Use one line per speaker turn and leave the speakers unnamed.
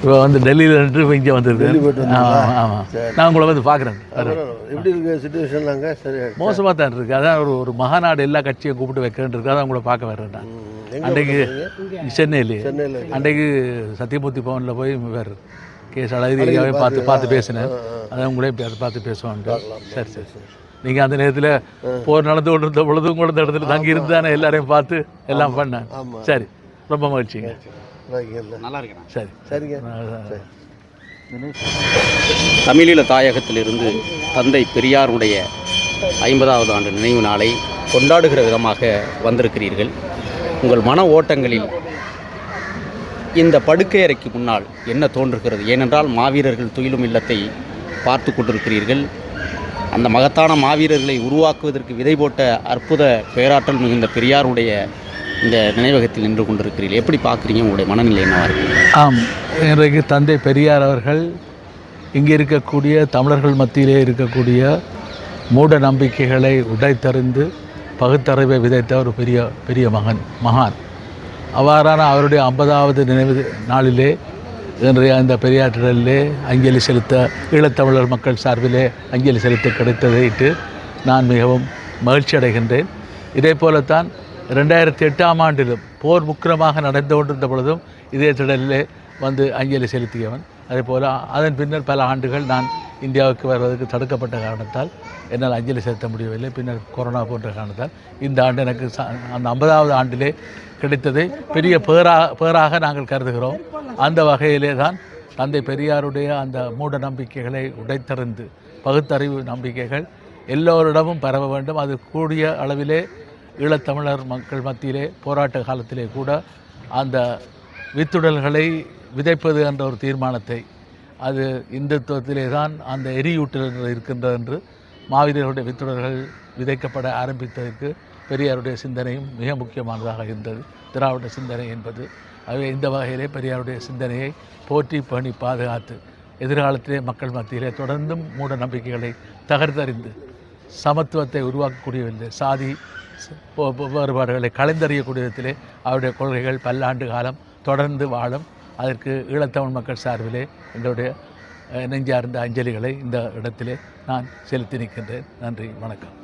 இப்போ வந்து டெல்லியில் நின்று இப்போ இங்கே வந்திருக்கேன்? ஆமாம் ஆமாம் நான் உங்களை வந்து பார்க்குறேன்.
எப்படி இருக்கு சுச்சுவேஷன் சரி
மோசமாக தான் இருக்குது அதான் ஒரு ஒரு மகாநாடு எல்லா கட்சியும் கூப்பிட்டு வைக்கிறேன் இருக்கு. அதான் உங்களை பார்க்க வர்றேன் நான். அன்றைக்கு
சென்னையில்.
அன்றைக்கு சத்தியமூர்த்தி பவனில் போய் வேறு கேஸ் அழகிரியாவே பார்த்து பார்த்து பேசினேன். அதான் உங்களே பார்த்து பார்த்து பேசுவான்ட்டு சரி சரி. சரி நீங்கள் அந்த நேரத்தில் போர் நடந்து கொண்டு இருந்த பொழுதும் கூட இந்த இடத்துல தங்கி இருந்து தானே எல்லாரையும் பார்த்து எல்லாம் பண்ணேன். சரி. ரொம்ப மகிழ்ச்சிங்க.
நல்லா இருக்கேன்
சரி.
சரிங்க.
தமிழீழ தாயகத்திலிருந்து தந்தை பெரியாருடைய ஐம்பதாவது ஆண்டு நினைவு நாளை கொண்டாடுகிற விதமாக வந்திருக்கிறீர்கள். உங்கள் மன ஓட்டங்களில் இந்த படுக்கை அறைக்கு முன்னால் என்ன தோன்றுகிறது? ஏனென்றால் மாவீரர்கள் துயிலும் இல்லத்தை பார்த்து கொண்டிருக்கிறீர்கள். அந்த மகத்தான மாவீரர்களை உருவாக்குவதற்கு விதை போட்ட அற்புத பேராற்றல் மிகுந்த பெரியாருடைய இந்த நினைவகத்தில் நின்று கொண்டிருக்கிறீர்கள். எப்படி பார்க்குறீங்க? உங்களுடைய மனநிலை என்னவாக
ஆம். இன்றைக்கு தந்தை பெரியார் அவர்கள் இங்கே இருக்கக்கூடிய தமிழர்கள் மத்தியிலே இருக்கக்கூடிய மூட நம்பிக்கைகளை உடைத்தறிந்து பகுத்தறிவை விதைத்த ஒரு பெரிய பெரிய மகன் மகான். அவ்வாறான அவருடைய ஐம்பதாவது நினைவு நாளிலே இன்றைய அந்த பெரியாற்றிலே அஞ்சலி செலுத்த ஈழத்தமிழர் மக்கள் சார்பிலே அஞ்சலி செலுத்த கிடைத்ததையிட்டு நான் மிகவும் மகிழ்ச்சி அடைகின்றேன் இதே போலத்தான் ரெண்டாயிரத்தி எட்டாம் ஆண்டிலும் போர் முக்கிரமாக நடந்து கொண்டிருந்த பொழுதும் இதே திடலிலே வந்து அஞ்சலி செலுத்தியவன். அதே போல் அதன் பின்னர் பல ஆண்டுகள் நான் இந்தியாவுக்கு வருவதற்கு தடுக்கப்பட்ட காரணத்தால் என்னால் அஞ்சலி செலுத்த முடியவில்லை. பின்னர் கொரோனா போன்ற காரணத்தால் இந்த ஆண்டு எனக்கு அந்த ஐம்பதாவது ஆண்டிலே கிடைத்ததை பெரிய பேரா பேராக நாங்கள் கருதுகிறோம். அந்த வகையிலே தான் தந்தை பெரியாருடைய அந்த மூட நம்பிக்கைகளை உடைத்தறிந்து பகுத்தறிவு நம்பிக்கைகள் எல்லோரிடமும் பரவ வேண்டும். அது கூடிய அளவிலே ஈழத்தமிழர் மக்கள் மத்தியிலே போராட்ட காலத்திலே கூட அந்த வித்துடல்களை விதைப்பது என்ற ஒரு தீர்மானத்தை அது இந்துத்துவத்திலே தான் அந்த எரியூட்டல் இருக்கின்றது என்று மாவீரர்களுடைய வித்துடர்கள் விதைக்கப்பட ஆரம்பித்ததற்கு பெரியாருடைய சிந்தனையும் மிக முக்கியமானதாக இருந்தது. திராவிட சிந்தனை என்பது ஆகவே இந்த வகையிலே பெரியாருடைய சிந்தனையை போற்றி பணி பாதுகாத்து எதிர்காலத்திலே மக்கள் மத்தியிலே தொடர்ந்தும் மூட நம்பிக்கைகளை தகர்த்தறிந்து சமத்துவத்தை உருவாக்கக்கூடியவில்லை சாதி வேறுபாடுகளை கலைந்தறியக்கூடிய விதத்திலே அவருடைய கொள்கைகள் பல்லாண்டு காலம் தொடர்ந்து வாழும். அதற்கு ஈழத்தமிழ் மக்கள் சார்பிலே எங்களுடைய நெஞ்சார்ந்த அஞ்சலிகளை இந்த இடத்திலே நான் செலுத்தி நிற்கின்றேன். நன்றி வணக்கம்.